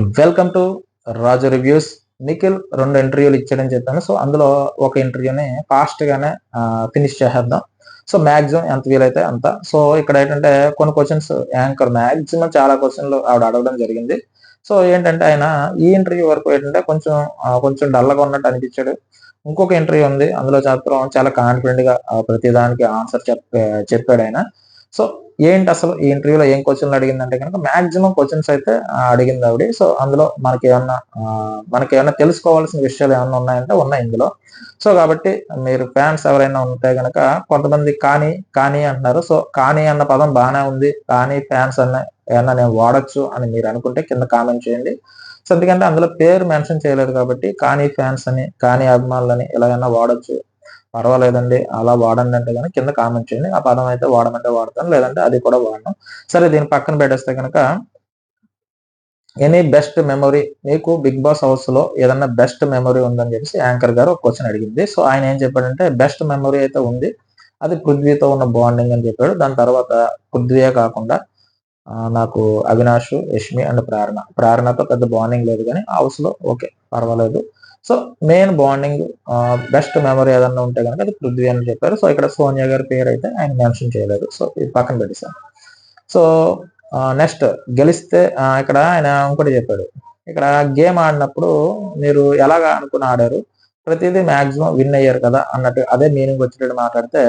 Welcome to Raju reviews Nikhil రెండు ఇంటర్వ్యూలు ఇచ్చాడని చెప్పాను. సో అందులో ఒక ఇంటర్వ్యూని ఫాస్ట్ గానే ఫినిష్ చేసేద్దాం. సో మ్యాక్సిమం ఎంత వీలైతే అంత. సో ఇక్కడ ఏంటంటే కొన్ని క్వశ్చన్స్ యాంకర్ మ్యాక్సిమం చాలా క్వశ్చన్లు ఆవిడ అడగడం జరిగింది. సో ఏంటంటే ఆయన ఈ ఇంటర్వ్యూ వరకు ఏంటంటే కొంచెం కొంచెం డల్గా ఉన్నట్టు అనిపించాడు. ఇంకొక ఇంటర్వ్యూ ఉంది. అందులో మాత్రం చాలా కాన్ఫిడెంట్గా ఆ, ప్రతిదానికి ఆన్సర్ చెప్ చెప్పాడు ఆయన. సో ఏంటి అసలు ఈ ఇంటర్వ్యూలో ఏం క్వశ్చన్లు అడిగిందంటే కనుక మాక్సిమం క్వశ్చన్స్ అయితే అడిగింది ఆవిడ. సో అందులో మనకి ఏమన్నా మనకి ఏమన్నా తెలుసుకోవాల్సిన విషయాలు ఏమన్నా ఉన్నాయంటే ఉన్నాయి ఇందులో. సో కాబట్టి మీరు ఫ్యాన్స్ ఎవరైనా ఉంటే కనుక కొంతమంది కానీ కానీ అంటున్నారు. సో కానీ అన్న పదం బాగానే ఉంది. కానీ ఫ్యాన్స్ అన్న ఏమన్నా నేను వాడచ్చు అని మీరు అనుకుంటే కింద కామెంట్ చేయండి. సో ఎందుకంటే అందులో పేరు మెన్షన్ చేయలేదు కాబట్టి కానీ ఫ్యాన్స్ అని కానీ అభిమానులని ఎలాగైనా వాడచ్చు. పర్వాలేదండి. అలా వాడండి అంటే కనుక కింద కామెంట్ చేయండి. ఆ పదం అయితే వాడమంటే వాడతాను. లేదంటే అది కూడా వాడను. సరే దీని పక్కన పెట్టేస్తే కనుక ఎనీ బెస్ట్ మెమొరీ మీకు బిగ్ బాస్ హౌస్లో ఏదన్నా బెస్ట్ మెమొరీ ఉందని చెప్పేసి యాంకర్ గారు ఒక క్వశ్చన్ అడిగింది. సో ఆయన ఏం చెప్పాడంటే బెస్ట్ మెమొరీ అయితే ఉంది. అది పృథ్వీతో ఉన్న బాండింగ్ అని చెప్పాడు. దాని తర్వాత పృథ్వీయే కాకుండా నాకు అవినాష్ యష్మి అండ్ ప్రేరణ. ప్రేరణతో పెద్ద బాండింగ్ లేదు కానీ హౌస్లో ఓకే పర్వాలేదు. So main bonding best memory ఏదన్నా ఉంటే కనుక అది పృథ్వీ అని చెప్పారు. సో ఇక్కడ సోనియా గారి పేరు అయితే ఆయన మెన్షన్ చేయలేదు. సో ఇది పక్కన పెట్టేశాను. సో నెక్స్ట్ గెలిస్తే ఇక్కడ ఆయన ఇంకోటి చెప్పాడు. ఇక్కడ గేమ్ ఆడినప్పుడు మీరు ఎలాగా అనుకుని ఆడారు? ప్రతిదీ మ్యాక్సిమం విన్ అయ్యారు కదా అన్నట్టు అదే మీనింగ్ వచ్చేటట్టు మాట్లాడితే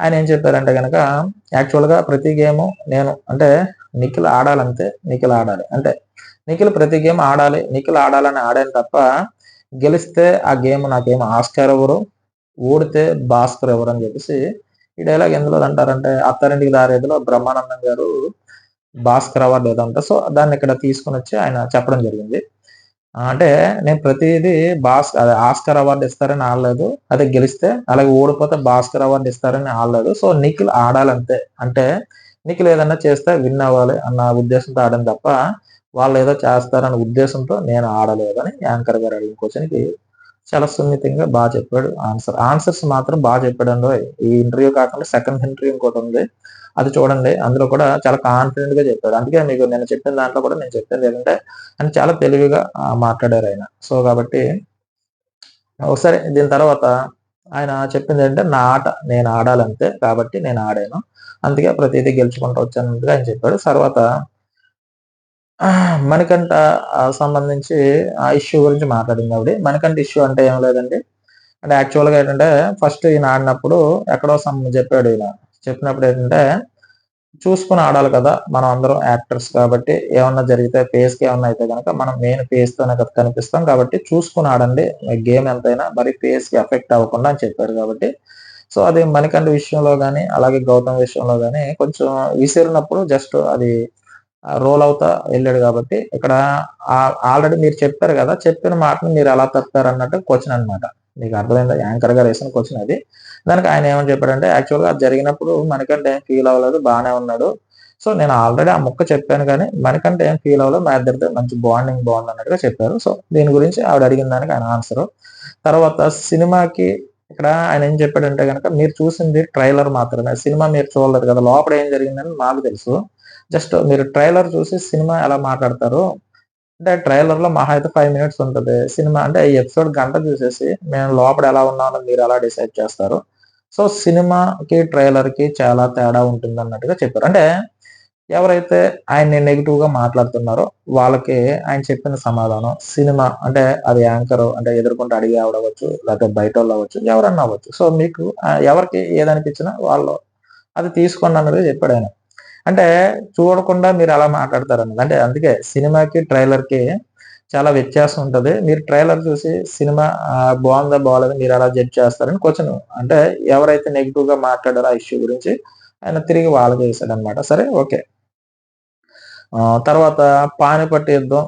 ఆయన ఏం చెప్పారంటే కనుక యాక్చువల్గా ప్రతి గేమ్ నేను అంటే నిఖిల్ ఆడాలంతే నిఖిల్ ఆడాలి. అంటే నిఖిల్ ప్రతి గేమ్ ఆడాలి నిఖిల్ ఆడాలని ఆడాను తప్ప గెలిస్తే ఆ గేమ్ నాకేం ఆస్కార్ ఎవరు? ఓడితే భాస్కర్ ఎవరు అని చెప్పేసి ఈ డైలాగ్ ఎందులో అంటారంటే అత్తారింటికి దారేదిలో బ్రహ్మానందం గారు భాస్కర్ అవార్డు ఏదంట. సో దాన్ని ఇక్కడ తీసుకుని వచ్చి ఆయన చెప్పడం జరిగింది. అంటే నేను ప్రతిదీ భాస్ అదే ఆస్కర్ అవార్డు ఇస్తారని ఆడలేదు. అదే గెలిస్తే అలాగే ఓడిపోతే భాస్కర్ అవార్డు ఇస్తారని ఆడలేదు. సో నిఖిల్ ఆడాలంతే. అంటే నిఖిల్ ఏదన్నా చేస్తే విన్ అవ్వాలి అన్న ఉద్దేశంతో ఆడడం తప్ప వాళ్ళు ఏదో చేస్తారన్న ఉద్దేశంతో నేను ఆడలేదని యాంకర్ గారు అడిగిన క్వశ్చన్కి చాలా సున్నితంగా బాగా చెప్పాడు. ఆన్సర్ ఆన్సర్స్ మాత్రం బాగా చెప్పాడు అండి ఈ ఇంటర్వ్యూ కాకుండా సెకండ్ ఇంటర్వ్యూ ఇంకోటి ఉంది. అది చూడండి. అందులో కూడా చాలా కాన్ఫిడెంట్గా చెప్పాడు. అందుకే మీకు నేను చెప్పిన దాంట్లో కూడా నేను చెప్పింది ఏంటంటే అని చాలా తెలివిగా మాట్లాడారు ఆయన. సో కాబట్టి ఒకసారి దీని తర్వాత ఆయన చెప్పింది ఏంటంటే నా ఆట నేను ఆడాలంతే కాబట్టి నేను ఆడాను. అందుకే ప్రతిదీ గెలుచుకుంటూ వచ్చానట్టుగా ఆయన చెప్పాడు. తర్వాత మణికంఠ సంబంధించి ఆ ఇష్యూ గురించి మాట్లాడింది ఆవిడ. మణికంఠ ఇష్యూ అంటే ఏం లేదండి. అంటే యాక్చువల్గా ఏంటంటే ఫస్ట్ ఈయన ఆడినప్పుడు ఎక్కడో సమ్ చెప్పాడు ఈయన చెప్పినప్పుడు ఏంటంటే చూసుకుని ఆడాలి కదా మనం అందరం యాక్టర్స్ కాబట్టి ఏమన్నా జరిగితే ఫేస్కి ఏమన్నా అయితే కనుక మనం మెయిన్ ఫేస్తోనే కదా కనిపిస్తాం కాబట్టి చూసుకుని ఆడండి. గేమ్ ఎంతైనా మరి ఫేస్కి ఎఫెక్ట్ అవ్వకుండా అని చెప్పారు కాబట్టి. సో అది మణికంఠ విషయంలో కానీ అలాగే గౌతమ్ విషయంలో కానీ కొంచెం విసిరినప్పుడు జస్ట్ అది రోల్ అవుతా వెళ్ళాడు కాబట్టి ఇక్కడ ఆల్రెడీ మీరు చెప్పారు కదా చెప్పిన మాటను మీరు ఎలా తప్పారు అన్నట్టు క్వశ్చన్ అనమాట మీకు అర్థమైందా? యాంకర్ గారు వేసిన క్వశ్చన్ అది. దానికి ఆయన ఏమని చెప్పాడంటే యాక్చువల్గా అది జరిగినప్పుడు మనకంటే ఏం ఫీల్ అవ్వలేదు బాగానే ఉన్నాడు. సో నేను ఆల్రెడీ ఆ ముక్క చెప్పాను కానీ మనకంటే ఏం ఫీల్ అవ్వలేదు మా ఇద్దరితో మంచి బాండింగ్ బాగుంది అన్నట్టుగా చెప్పారు. సో దీని గురించి ఆవిడ అడిగిన దానికి ఆయన ఆన్సర్ తర్వాత సినిమాకి ఇక్కడ ఆయన ఏం చెప్పాడంటే కనుక మీరు చూసింది ట్రైలర్ మాత్రమే. సినిమా మీరు చూడలేదు కదా లోపల ఏం జరిగిందని మాకు తెలుసు. జస్ట్ మీరు ట్రైలర్ చూసి సినిమా ఎలా మాట్లాడతారు అంటే ట్రైలర్లో మహా అయితే ఫైవ్ మినిట్స్ ఉంటుంది. సినిమా అంటే ఈ ఎపిసోడ్ గంట చూసేసి మేము లోపల ఎలా ఉన్నామో మీరు ఎలా డిసైడ్ చేస్తారు. సో సినిమాకి ట్రైలర్కి చాలా తేడా ఉంటుంది అన్నట్టుగా చెప్పారు. అంటే ఎవరైతే ఆయన్ని నెగిటివ్గా మాట్లాడుతున్నారో వాళ్ళకి ఆయన చెప్పిన సమాధానం సినిమా అంటే అది యాంకర్ అంటే ఎదుర్కొంటే అడిగి ఆవిడవచ్చు లేకపోతే బయట వాళ్ళు అవ్వచ్చు ఎవరన్నా అవ్వచ్చు. సో మీకు ఎవరికి ఏదనిపించినా వాళ్ళు అది తీసుకోండి అన్నది చెప్పాడు ఆయన. అంటే చూడకుండా మీరు అలా మాట్లాడతారు అన్నది అంటే అందుకే సినిమాకి ట్రైలర్కి చాలా వ్యత్యాసం ఉంటుంది. మీరు ట్రైలర్ చూసి సినిమా బాగుందా బాగాలేదా మీరు అలా జడ్జ్ చేస్తారని క్వశ్చన్. అంటే ఎవరైతే నెగిటివ్గా మాట్లాడారో ఆ ఇష్యూ గురించి ఆయన తిరిగి వాళ్ళకి వేసాడు అనమాట సరే ఓకే. తర్వాత పానిపట్టి యుద్ధం.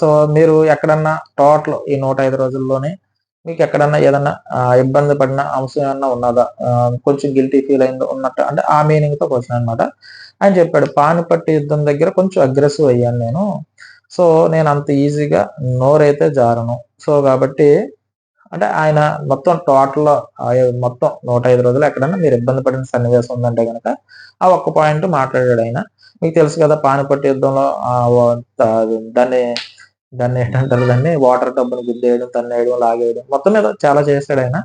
సో మీరు ఎక్కడన్నా టోటల్ ఈ నూట ఐదు రోజుల్లోనే మీకు ఎక్కడన్నా ఏదన్నా ఇబ్బంది పడిన అంశం ఏమన్నా ఉన్నదా కొంచెం గిల్టీ ఫీల్ అయిందో ఉన్నట్టు అంటే ఆ మీనింగ్తో క్వశ్చన్ అనమాట ఆయన చెప్పాడు పానిపట్టి యుద్ధం దగ్గర కొంచెం అగ్రెసివ్ అయ్యాను నేను. సో నేను అంత ఈజీగా నోరైతే జారను. సో కాబట్టి అంటే ఆయన మొత్తం టోటల్ మొత్తం నూట ఐదు రోజులు ఎక్కడన్నా మీరు ఇబ్బంది పడిన సన్నివేశం ఉందంటే కనుక ఆ ఒక్క పాయింట్ మాట్లాడాడు ఆయన. మీకు తెలుసు కదా పానిపట్టి యుద్ధంలో దాన్ని దాన్ని ఏంటంటారు దాన్ని వాటర్ టబ్‌ని గుద్దేయడం, తన్నేయడం, లాగేయడం మొత్తం మీద చాలా చేసాడు ఆయన.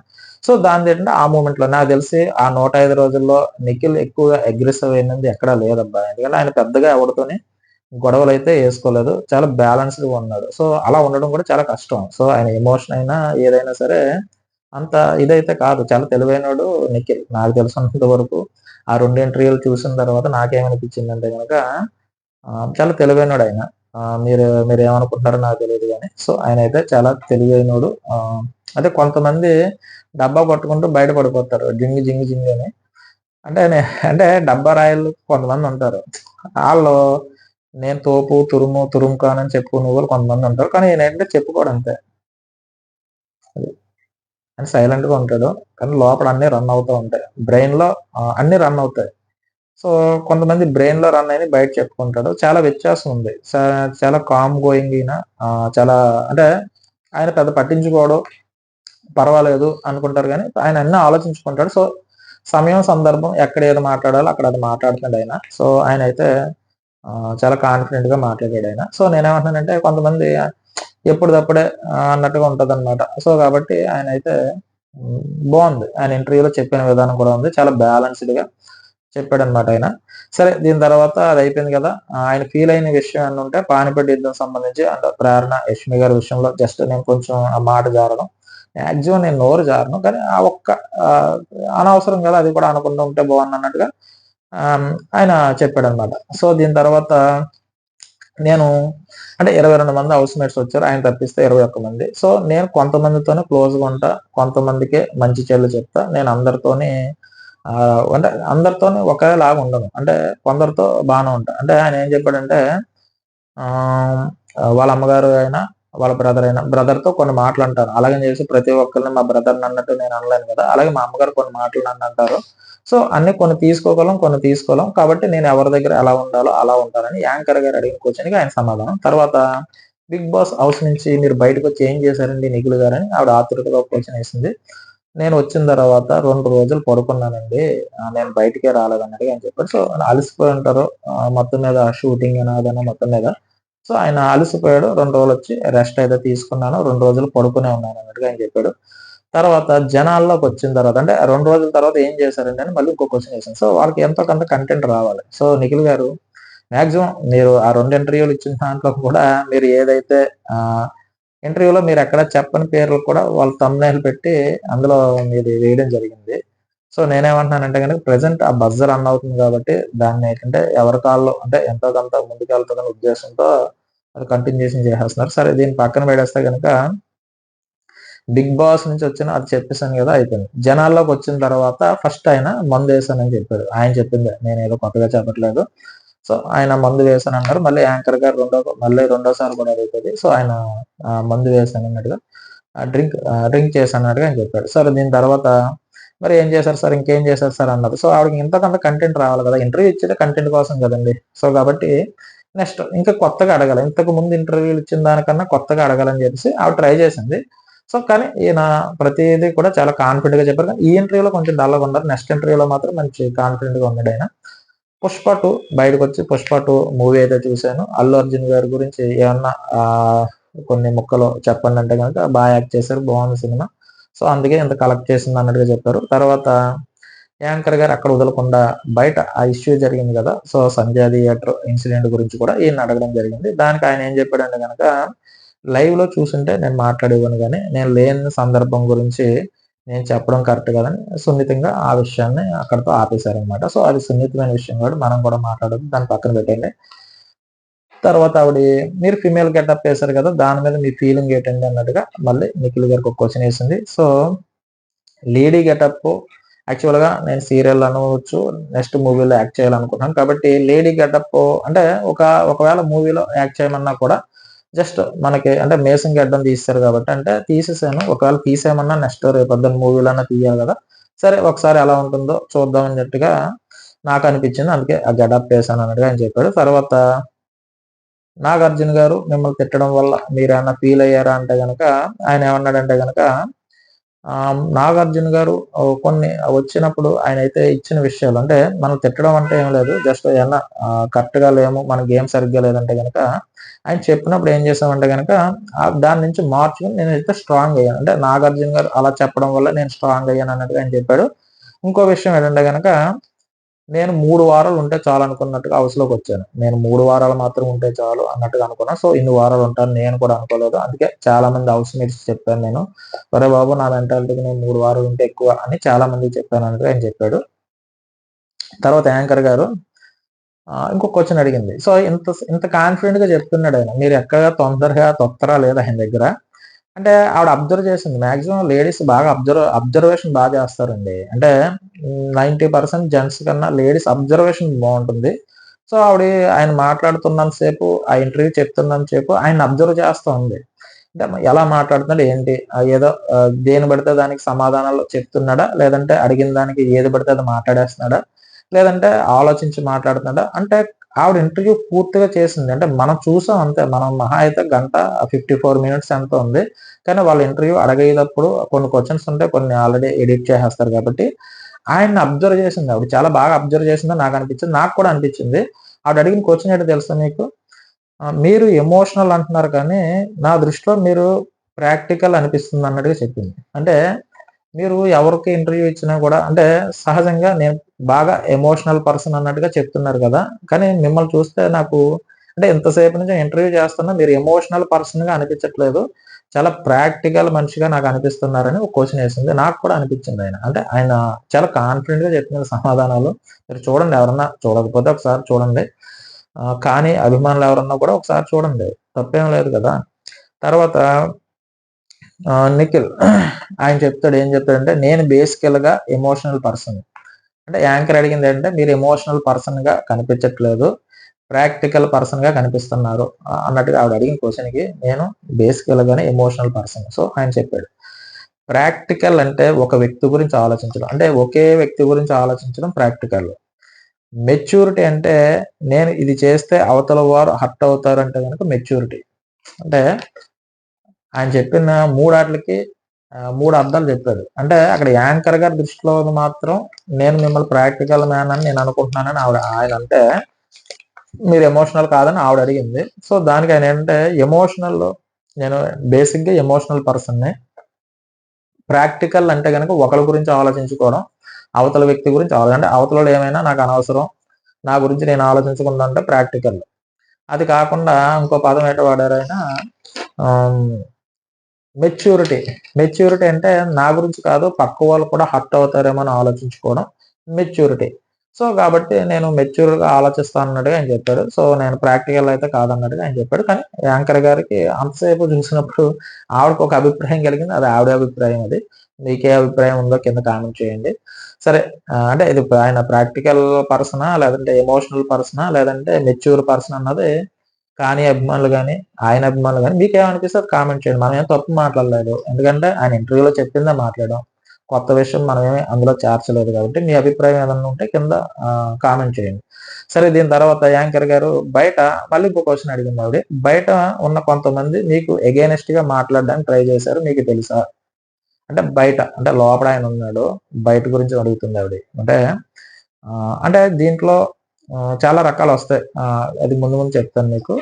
సో, దాని ఏంటంటే ఆ మూమెంట్‌లో నాకు తెలిసి ఆ 105 రోజుల్లో నిఖిల్ ఎక్కువగా అగ్రెసివ్ అయినది ఎక్కడా లేదబ్బా! ఎందుకంటే ఆయన పెద్దగా ఎవరితోని అయితే వేసుకోలేదు చాలా బ్యాలెన్స్‌డ్‌గా ఉన్నాడు. సో, అలా ఉండడం కూడా చాలా కష్టం. సో, ఆయన ఎమోషన్ అయినా ఏదైనా సరే అంత ఇదైతే కాదు. చాలా తెలివైనోడు నిఖిల్. నాకు తెలిసినంత వరకు ఆ రెండు ఇంటర్వ్యూలు చూసిన తర్వాత నాకేమనిపించిందంటే కనుక చాలా తెలివైనడు ఆయన మీరు మీరు మీరేమనుకుంటున్నారో నాకు తెలియదు కానీ సో, ఆయన అయితే చాలా తెలివైనోడు. అంటే కొంతమంది డబ్బా పట్టుకుంటూ బయట పడిపోతారు. జింగి జింగి జింగి అని. అంటే అంటే డబ్బా రాయిలు కొంతమంది ఉంటారు వాళ్ళు నేను తోపు, తురుము, తురుంకాను అని చెప్పుకునే వాళ్ళు కొంతమంది ఉంటారు కానీ ఏంటంటే చెప్పుకోడు అంతే అని సైలెంట్‌గా ఉంటాడు. కానీ లోపల అన్నీ రన్ అవుతూ ఉంటాయి. బ్రెయిన్‌లో అన్నీ రన్ అవుతాయి. సో, కొంతమంది బ్రెయిన్లో రన్ అయినయి బయట చెప్పుకుంటాడు. చాలా వ్యత్యాసం ఉంది. చాలా కామ్ గోయింగ్ అయిన చాలా అంటే ఆయన పెద్ద పట్టించుకోడు. పర్వాలేదు అనుకుంటారు కానీ ఆయన అన్నీ ఆలోచించుకుంటాడు. సో, సమయం, సందర్భం ఎక్కడ ఏది మాట్లాడాలో అక్కడ అది మాట్లాడుతున్నాడు ఆయన సో, ఆయన అయితే చాలా కాన్ఫిడెంట్గా మాట్లాడాడు ఆయన సో, నేనేమంటున్నానంటే కొంతమంది ఎప్పటిదప్పుడే అన్నట్టుగా అన్నట్టుగా ఉంటదనమాట. సో, కాబట్టి ఆయన అయితే బాగుంది ఆయన ఇంటర్వ్యూలో చెప్పిన విధానం కూడా ఉంది. చాలా బ్యాలెన్స్‌డ్‌గా చెప్పాడనమాట ఆయన. సరే దీని తర్వాత అది అయిపోయింది కదా ఆయన ఫీల్ అయిన విషయం అని ఉంటే పానిపట్టు యుద్ధం సంబంధించి అంటే ప్రేరణ, యష్మి గారి విషయంలో జస్ట్ నేను కొంచెం ఆ మాట జారడం. మాక్సిమం నేను నోరు జారను. కానీ ఆ ఒక్క అనవసరం కదా అది కూడా అనుకుంటూ ఉంటే బావుండన్నట్టుగా ఆహ్, ఆయన చెప్పాడనమాట. సో, దీని తర్వాత నేను అంటే 22 మంది హౌస్ మేట్స్ వచ్చారు. ఆయన తప్పిస్తే 21 మంది. సో, నేను కొంతమందితోనే క్లోజ్‌గా ఉంటా. కొంతమందికే మంచి చెల్లు చెప్తా. నేను అందరితోని అంటే అందరితోనే ఒకేలాగా ఉండను. అంటే కొందరితో బాగానే ఉంటా. అంటే ఆయన ఏం చెప్పాడంటే వాళ్ళ అమ్మగారు అయినా, వాళ్ళ బ్రదర్ అయినా బ్రదర్‌తో కొన్ని మాటలు అంటారు అలాగని చేసి ప్రతి ఒక్కరిని మా బ్రదర్‌ని అన్నట్టు నేను అనలేను కదా అలాగే మా అమ్మగారు కొన్ని మాటలు నన్నంటారు. సో, అన్ని కొన్ని తీసుకోగలం, కొన్ని తీసుకోలేం. కాబట్టి నేను ఎవరి దగ్గర ఎలా ఉండాలో అలా ఉంటానని యాంకర్ గారు అడిగిన క్వెషన్‌కి ఆయన సమాధానం. తర్వాత బిగ్ బాస్ హౌస్ నుంచి మీరు బయటకు వచ్చి ఏం చేశారండి నిఖిల్ గారని ఆవిడ ఆతృతగా ఒక వేసింది నేను వచ్చిన తర్వాత రెండు రోజులు పడుకున్నానండి. నేను బయటికే రాలేదన్నట్టుగా ఆయన చెప్పాడు. సో, అలసిపోయి ఉంటారు. మొత్తం మీద షూటింగ్ అని మొత్తం మీద. సో, ఆయన అలసిపోయాడు. రెండు రోజులు వచ్చి రెస్ట్ అయితే తీసుకున్నాను. రెండు రోజులు పడుకునే ఉన్నాను అన్నట్టుగా ఆయన చెప్పాడు. తర్వాత జనాల్లోకి వచ్చిన తర్వాత అంటే రెండు రోజుల తర్వాత ఏం చేశారండి అని మళ్ళీ ఇంకో క్వశ్చన్ చేశాను సో, వాళ్ళకి ఎంతో కొంత కంటెంట్ రావాలి. సో, నిఖిల్ గారు మాక్సిమం మీరు ఆ రెండు ఇంటర్వ్యూలు ఇచ్చిన దాంట్లో కూడా మీరు ఏదైతే ఇంటర్వ్యూలో మీరు ఎక్కడ చెప్పని పేర్లు కూడా వాళ్ళు తమ్నేలు పెట్టి అందులో మీరు వేయడం జరిగింది. సో, నేనేమంటున్నానంటే కనుక ప్రెజెంట్ ఆ బజ్జర్ రన్ అవుతుంది కాబట్టి దాన్ని ఏంటంటే ఎవరి కాల్లో అంటే ఎంతో కొంత ముందుకెళ్తదనే ఉద్దేశంతో అది కంటిన్యూషన్ చేసేస్తున్నారు. సరే దీన్ని పక్కన పెడేస్తే కనుక బిగ్ బాస్ నుంచి వచ్చిన అది చెప్పేసాను కదా అయిపోయింది. జనాల్లోకి వచ్చిన తర్వాత ఫస్ట్ ఆయన మందు వేసానని చెప్పాడు. ఆయన చెప్పింది నేను ఏదో కొత్తగా చెప్పట్లేదు. సో, ఆయన మందు వేసాను అన్నారు మళ్ళీ యాంకర్ గారు రెండో మళ్ళీ రెండోసారి కూడా అడుగుతుంది సో, ఆయన మందు వేసాను అన్నట్టుగా డ్రింక్ డ్రింక్ డ్రింక్ చేశానన్నట్టుగా ఆయన చెప్పాడు. సార్ దీని తర్వాత మరి ఏం చేశారు సార్? ఇంకేం చేశారు సార్? అన్నారు. సో, ఆవిడకి ఇంతకంత కంటెంట్ రావాలి కదా ఇంటర్వ్యూ ఇచ్చేది కంటెంట్ కోసం కదండి సో, కాబట్టి నెక్స్ట్ ఇంకా కొత్తగా అడగాలి. ఇంతకు ముందు ఇంటర్వ్యూలు ఇచ్చిన దానికన్నా కొత్తగా అడగాలని చెప్పేసి ఆవిడ ట్రై చేసింది. సో, కానీ ఈయన ప్రతిదీ కూడా చాలా కాన్ఫిడెంట్‌గా చెప్పారు. కానీ ఈ ఇంటర్వ్యూలో కొంచెం డల్‌గా ఉన్నారు. నెక్స్ట్ ఇంటర్వ్యూలో మాత్రం మంచి కాన్ఫిడెంట్‌గా ఉన్నాడాయన. 'పుష్ప 2' బయటకొచ్చి 'పుష్ప టూ మూవీ అయితే చూసాను. అల్లు అర్జున్ గారి గురించి ఏమన్నా కొన్ని ముక్కలు చెప్పండి అంటే కనుక బాగా యాక్ట్ చేశారు. బాగుంది సినిమా. సో, అందుకే ఇంత కలెక్ట్ చేసింది అన్నట్టుగా చెప్పారు. తర్వాత యాంకర్ గారు అక్కడ వదలకుండా బయట ఆ ఇష్యూ జరిగింది కదా సో, సంధ్యా థియేటర్ ఇన్సిడెంట్ గురించి కూడా ఈయన్ని అడగడం జరిగింది. దానికి ఆయన ఏం చెప్పాడంటే లైవ్ లైవ్‌లో చూసుంటే నేను మాట్లాడేవాను కానీ నేను లేని సందర్భం గురించి నేను చెప్పడం కరెక్ట్ కదని సున్నితంగా ఆ విషయాన్ని అక్కడితో ఆపేశారనమాట. సో, అది సున్నితమైన విషయం కాబట్టి మనం కూడా మాట్లాడదు దాన్ని పక్కన పెట్టండి తర్వాత ఆవిడ మీరు ఫిమేల్ గెటప్ వేశారు కదా దాని మీద మీ ఫీలింగ్ ఏంటండి అన్నట్టుగా మళ్ళీ నిఖిల్ గారికి ఒక క్వశ్చన్ వేసింది సో, లేడీ గెటప్ యాక్చువల్‌గా నేను సీరియల్ అనవచ్చు నెక్స్ట్ మూవీలో యాక్ట్ చేయాలనుకుంటున్నాను. కాబట్టి లేడీ గెటప్ అంటే ఒక ఒకవేళ మూవీలో యాక్ట్ చేయమన్నా కూడా జస్ట్ మనకి అంటే మేసింగ్ గడ్డం తీస్తారు కాబట్టి అంటే తీసేసాను. ఒకవేళ తీసేయమన్నా నెక్స్ట్ రేపు రేపొద్దున మూవీలన్నా తీయాలి కదా సరే ఒకసారి ఎలా ఉంటుందో చూద్దాం అన్నట్టుగా నాకనిపించింది. అందుకే ఆ గెటప్ వేసాను అన్నట్టుగా ఆయన చెప్పాడు. తర్వాత నాగార్జున గారు మిమ్మల్ని తిట్టడం వల్ల మీరు ఏమన్నా ఫీల్ అయ్యారా అంటే కనుక ఆయన ఏమన్నాడంటే కనుక నాగార్జున గారు కొన్ని వచ్చినప్పుడు ఆయన అయితే ఇచ్చిన విషయాలు అంటే మనం తిట్టడం అంటే ఏం లేదు. జస్ట్ ఏమన్నా కరెక్ట్‌గా లేము. మన గేమ్ సరిగ్గా లేదంటే కనుక ఆయన చెప్పినప్పుడు ఏం చేసామంటే కనుక దాని నుంచి మార్చుకుని నేను అయితే స్ట్రాంగ్ అయ్యాను. అంటే నాగార్జున గారు అలా చెప్పడం వల్ల నేను స్ట్రాంగ్ అయ్యాను అన్నట్టుగా ఆయన చెప్పాడు. ఇంకో విషయం ఏంటంటే కనుక నేను మూడు వారాలు ఉంటే చాలు అనుకున్నట్టుగా హౌస్లోకి వచ్చాను. నేను మూడు వారాలు మాత్రం ఉంటే చాలు అన్నట్టుగా అనుకున్నాను సో ఇన్ని వారాలు ఉంటాను నేను కూడా అనుకోలేదు. అందుకే చాలా మంది హౌస్ మేట్స్ చెప్పాను నేను. ఒరే బాబు నా మెంటాలిటీకి నేను మూడు వారాలు ఉంటే ఎక్కువ అని చాలా మంది చెప్పాను అన్నట్టుగా ఆయన చెప్పాడు. తర్వాత యాంకర్ గారు ఇంకో క్వశ్చన్ అడిగింది. సో ఇంత ఇంత కాన్ఫిడెంట్గా చెప్తున్నాడు ఆయన. మీరు ఎక్కడ తొందరగా తొత్తరా లేదా ఆయన దగ్గర? అంటే ఆవిడ అబ్జర్వ్ చేసింది. మాక్సిమం లేడీస్ బాగా అబ్జర్వ్ అబ్జర్వేషన్ బాగా చేస్తారండి. అంటే నైంటీ పర్సెంట్ జెంట్స్ కన్నా లేడీస్ అబ్జర్వేషన్ బాగుంటుంది. సో ఆవిడ ఆయన మాట్లాడుతున్నంత సేపు ఆ ఇంటర్వ్యూ చెప్తున్నంతసేపు ఆయన అబ్జర్వ్ చేస్తూ ఉంది. అంటే ఎలా మాట్లాడుతున్నాడు ఏంటి? ఏదో దేని పడితే దానికి సమాధానాలు చెప్తున్నాడా? లేదంటే అడిగిన దానికి ఏది పడితే అది మాట్లాడేస్తున్నాడా? లేదంటే ఆలోచించి మాట్లాడుతున్నాడా అంటే ఆవిడ ఇంటర్వ్యూ పూర్తిగా చేసింది. అంటే మనం చూసాం అంతే. మనం మహా అయితే గంట ఫిఫ్టీ ఫోర్ మినిట్స్ ఎంత ఉంది. కానీ వాళ్ళ ఇంటర్వ్యూ అడగేటప్పుడు కొన్ని క్వశ్చన్స్ ఉంటే కొన్ని ఆల్రెడీ ఎడిట్ చేసేస్తారు కాబట్టి ఆయన్ని అబ్జర్వ్ చేసింది. ఆవిడ చాలా బాగా అబ్జర్వ్ చేసిందని నాకు అనిపించింది. నాకు కూడా అనిపించింది. ఆవిడ అడిగిన క్వశ్చన్ ఏంటో తెలుసా మీకు? మీరు ఎమోషనల్ అంటున్నారు కానీ నా దృష్టిలో మీరు ప్రాక్టికల్ అనిపిస్తుంది అన్నట్టుగా చెప్పింది. అంటే మీరు ఎవరికి ఇంటర్వ్యూ ఇచ్చినా కూడా అంటే సహజంగా నేను బాగా ఎమోషనల్ పర్సన్ అన్నట్టుగా చెప్తున్నారు కదా. కానీ మిమ్మల్ని చూస్తే నాకు అంటే ఇంతసేపు నుంచి ఇంటర్వ్యూ చేస్తున్నా మీరు ఎమోషనల్ పర్సన్గా అనిపించట్లేదు. చాలా ప్రాక్టికల్ మనిషిగా నాకు అనిపిస్తున్నారని ఒక క్వశ్చన్ వేసింది. నాకు కూడా అనిపించింది ఆయన. అంటే ఆయన చాలా కాన్ఫిడెంట్గా చెప్తున్నారు సమాధానాలు. మీరు చూడండి ఎవరన్నా చూడకపోతే ఒకసారి చూడండి. కానీ అభిమానులు ఎవరన్నా కూడా ఒకసారి చూడండి. తప్పేం లేదు కదా. తర్వాత నిఖిల్ ఆయన చెప్తాడు ఏం చెప్తాడంటే నేను బేసికల్గా ఎమోషనల్ పర్సన్ అంటే యాంకర్ అడిగింది ఏంటంటే మీరు ఎమోషనల్ పర్సన్గా కనిపించట్లేదు ప్రాక్టికల్ పర్సన్గా కనిపిస్తున్నారు అన్నట్టుగా ఆవిడ అడిగిన క్వశ్చన్కి నేను బేసికల్గానే ఎమోషనల్ పర్సన్ సో ఆయన చెప్పాడు ప్రాక్టికల్ అంటే ఒక వ్యక్తి గురించి ఆలోచించడం అంటే ఒకే వ్యక్తి గురించి ఆలోచించడం ప్రాక్టికల్. మెచ్యూరిటీ అంటే నేను ఇది చేస్తే అవతల వారు హర్ట్ అవుతారు అంటే కనుక మెచ్యూరిటీ. అంటే ఆయన చెప్పిన మూడాట్లకి మూడు అర్థాలు చెప్పారు అంటే అక్కడ యాంకర్ గారి దృష్టిలో మాత్రం నేను మిమ్మల్ని ప్రాక్టికల్ మ్యాన్ అని నేను అనుకుంటున్నానని ఆవిడ ఆయన అంటే మీరు ఎమోషనల్ కాదని ఆవిడ అడిగింది. సో దానికి ఆయన ఏంటంటే ఎమోషనల్ నేను బేసిక్గా ఎమోషనల్ పర్సన్ని ప్రాక్టికల్ అంటే కనుక ఒకరి గురించి ఆలోచించుకోవడం అవతల వ్యక్తి గురించి అంటే అవతల ఏమైనా నాకు అనవసరం నా గురించి నేను ఆలోచించుకుందంటే ప్రాక్టికల్. అది కాకుండా ఇంకో పదం ఎట వాడారైనా మెచ్యూరిటీ మెచ్యూరిటీ అంటే నా గురించి కాదు పక్క వాళ్ళు కూడా హర్ట్ అవుతారేమో అని ఆలోచించుకోవడం మెచ్యూరిటీ సో కాబట్టి నేను మెచ్యూర్గా ఆలోచిస్తాను అన్నట్టుగా ఆయన చెప్పాడు. సో నేను ప్రాక్టికల్ అయితే కాదన్నట్టుగా ఆయన చెప్పాడు. కానీ యాంకర్ గారికి అంతసేపు చూసినప్పుడు ఆవిడకు ఒక అభిప్రాయం కలిగింది. అది ఆవిడ అభిప్రాయం అది. మీకే అభిప్రాయం ఉందో కింద కామెంట్ చేయండి. సరే అంటే ఇది ఆయన ప్రాక్టికల్ పర్సనా లేదంటే ఎమోషనల్ పర్సనా లేదంటే మెచ్యూర్ పర్సన్ అన్నది కానీ అభిమానులు కానీ ఆయన అభిమానులు కానీ మీకు ఏమనిపిస్తారు కామెంట్ చేయండి. మనం ఏం తప్పు మాట్లాడలేదు. ఎందుకంటే ఆయన ఇంటర్వ్యూలో చెప్పిందే మాట్లాడడం కొత్త విషయం మనమేమి అందులో చేర్చలేదు కాబట్టి మీ అభిప్రాయం ఏదన్నా ఉంటే కింద కామెంట్ చేయండి. సరే దీని తర్వాత యాంకర్ గారు బయట మళ్ళీ ఇంకో క్వశ్చన్ అడిగింది ఆవిడ. బయట ఉన్న కొంతమంది మీకు ఎగైనెస్ట్గా మాట్లాడడానికి ట్రై చేశారు మీకు తెలుసా? అంటే బయట అంటే లోపల ఆయన ఉన్నాడు బయట గురించి అడుగుతుంది ఆవిడ. అంటే అంటే దీంట్లో చాలా రకాలు వస్తాయి. అది ముందు ముందు చెప్తాను మీకు.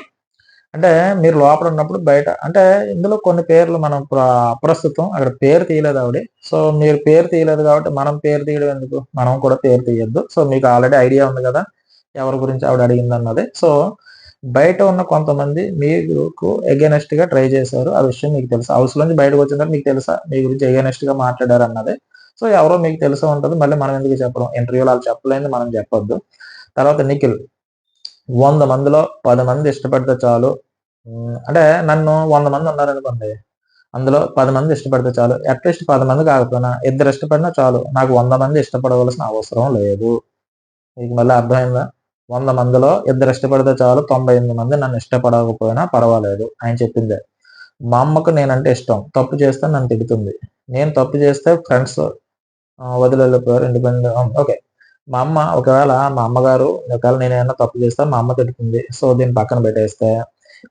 అంటే మీరు లోపల ఉన్నప్పుడు బయట అంటే ఇందులో కొన్ని పేర్లు మనం ప్రస్తుతం అక్కడ పేరు తీయలేదు ఆవిడ. సో మీరు పేరు తీయలేదు కాబట్టి మనం పేరు తీయడం ఎందుకు? మనం కూడా పేరు తీయద్దు. సో మీకు ఆల్రెడీ ఐడియా ఉంది కదా ఎవరి గురించి ఆవిడ అడిగింది అన్నది సో బయట ఉన్న కొంతమంది మీకు ఎగెనెస్ట్గా ట్రై చేశారు. ఆ విషయం మీకు తెలుసు. హౌస్ నుంచి బయటకు వచ్చిన మీకు తెలుసా? మీ గురించి ఎగెనెస్ట్గా మాట్లాడారు అన్నది సో ఎవరో మీకు తెలిసే ఉంటుంది. మళ్ళీ మనం ఎందుకు చెప్పడం ఇంటర్వ్యూలో వాళ్ళు చెప్పలేదు మనం చెప్పొద్దు. తర్వాత నిఖిల్. వంద మందిలో పది మంది ఇష్టపడితే చాలు. అంటే నన్ను వంద మంది ఉన్నారనుకోండి అందులో పది మంది ఇష్టపడితే చాలు. అట్లీస్ట్ పది మంది కాకపోయినా ఇద్దరు ఇష్టపడినా చాలు. నాకు వంద మంది ఇష్టపడవలసిన అవసరం లేదు. మీకు మళ్ళీ అర్థమైందా? వంద మందిలో ఇద్దరు ఇష్టపడితే చాలు. తొంభై ఎనిమిది మంది నన్ను ఇష్టపడకపోయినా పర్వాలేదు. ఆయన చెప్పిందే. మా అమ్మకు నేనంటే ఇష్టం. తప్పు చేస్తే నన్ను తిడుతుంది. నేను తప్పు చేస్తే ఫ్రెండ్స్ వదిలిపోయారు ఇండిపెండెంట్ ఓకే. మా అమ్మ ఒకవేళ మా అమ్మగారు ఒకవేళ నేనేమన్నా తప్పు చేస్తే మా అమ్మ తిడుతుంది. సో దీన్ని పక్కన పెట్టేస్తే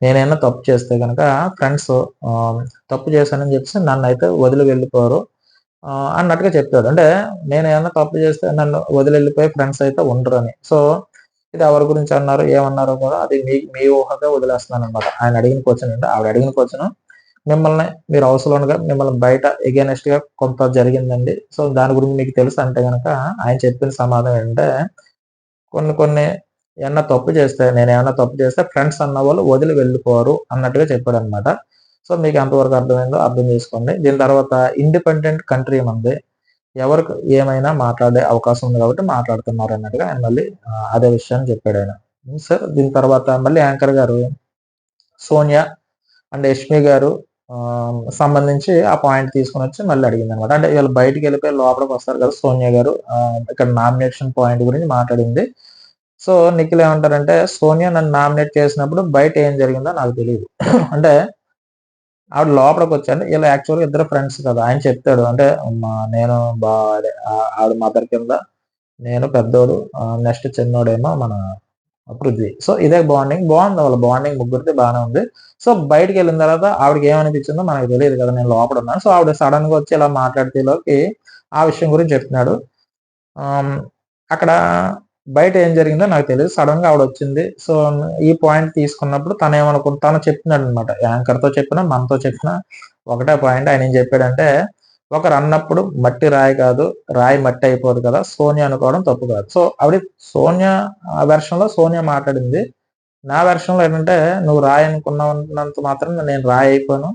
నేనైనా తప్పు చేస్తే కనుక ఫ్రెండ్స్ తప్పు చేశానని చెప్పేసి నన్ను అయితే వదిలి వెళ్ళిపోరు అన్నట్టుగా చెప్తాడు. అంటే నేను ఏమన్నా తప్పు చేస్తే నన్ను వదిలి వెళ్ళిపోయి ఫ్రెండ్స్ అయితే ఉండరు అని సో ఇది ఎవరి గురించి అన్నారు ఏమన్నారో కూడా అది మీ మీ ఊహగా వదిలేస్తున్నాను అనమాట ఆయన అడిగిన క్వశ్చన్ అంటే ఆవిడ అడిగిన క్వశ్చన్ మిమ్మల్ని మీరు అవసరంగా మిమ్మల్ని బయట ఎగెనెస్ట్గా కొంత జరిగిందండి. సో దాని గురించి మీకు తెలుసు అంటే కనుక ఆయన చెప్పిన సమాధానం ఏంటంటే కొన్ని కొన్ని ఏమన్నా తప్పు చేస్తే నేను ఏమన్నా తప్పు చేస్తే ఫ్రెండ్స్ అన్న వాళ్ళు వదిలి వెళ్ళిపోరు అన్నట్టుగా చెప్పాడు అనమాట సో మీకు ఎంతవరకు అర్థమైందో అర్థం చేసుకోండి. దీని తర్వాత ఇండిపెండెంట్ కంట్రీ మంది ఎవరికి ఏమైనా మాట్లాడే అవకాశం ఉంది కాబట్టి మాట్లాడుతున్నారు అన్నట్టుగా ఆయన మళ్ళీ అదే విషయాన్ని చెప్పాడు ఆయన. సార్ దీని తర్వాత మళ్ళీ యాంకర్ గారు సోనియా అండ్ యష్మి గారు సంబంధించి ఆ పాయింట్ తీసుకుని వచ్చి మళ్ళీ అడిగింది అనమాట అంటే వీళ్ళు బయటికి వెళ్ళిపోయి లోపలికి వస్తారు కదా సోనియా గారు. ఇక్కడ నామినేషన్ పాయింట్ గురించి మాట్లాడింది. సో నిఖిల్ ఏమంటారంటే సోనియా నన్ను నామినేట్ చేసినప్పుడు బయట ఏం జరిగిందో నాకు తెలియదు. అంటే ఆవిడ లోపలికి వచ్చాను ఇలా యాక్చువల్గా ఇద్దరు ఫ్రెండ్స్ కదా ఆయన చెప్తాడు. అంటే నేను బా ఆవిడ మదర్ కింద నేను పెద్దోడు నెక్స్ట్ చిన్నోడేమో మన పృథ్వీ. సో ఇదే బాండింగ్ బాగుంది వాళ్ళ బాండింగ్ ముగ్గురిది బాగానే ఉంది. సో బయటకు వెళ్ళిన తర్వాత ఆవిడకి ఏమనిపించిందో మనకు తెలియదు కదా నేను లోపల ఉన్నాను. సో ఆవిడ సడన్గా వచ్చి ఇలా మాట్లాడితేలోకి ఆ విషయం గురించి చెప్తున్నాడు. అక్కడ బయట ఏం జరిగిందో నాకు తెలియదు. సడన్గా ఆవిడ వచ్చింది. సో ఈ పాయింట్ తీసుకున్నప్పుడు తను ఏమనుకుంటా తను చెప్తున్నాడు అనమాట యాంకర్తో చెప్పినా మనతో చెప్పినా. ఒకటే పాయింట్ ఆయన ఏం చెప్పాడంటే ఒకరు అన్నప్పుడు మట్టి రాయి కాదు రాయి మట్టి అయిపోదు కదా. సోనియా అనుకోవడం తప్పు కాదు. సో ఆవిడ సోనియా ఆ వెర్షన్ సోనియా మాట్లాడింది. నా వెర్షన్లో ఏంటంటే నువ్వు రాయి అనుకున్నంత మాత్రం నేను రాయి అయిపోను.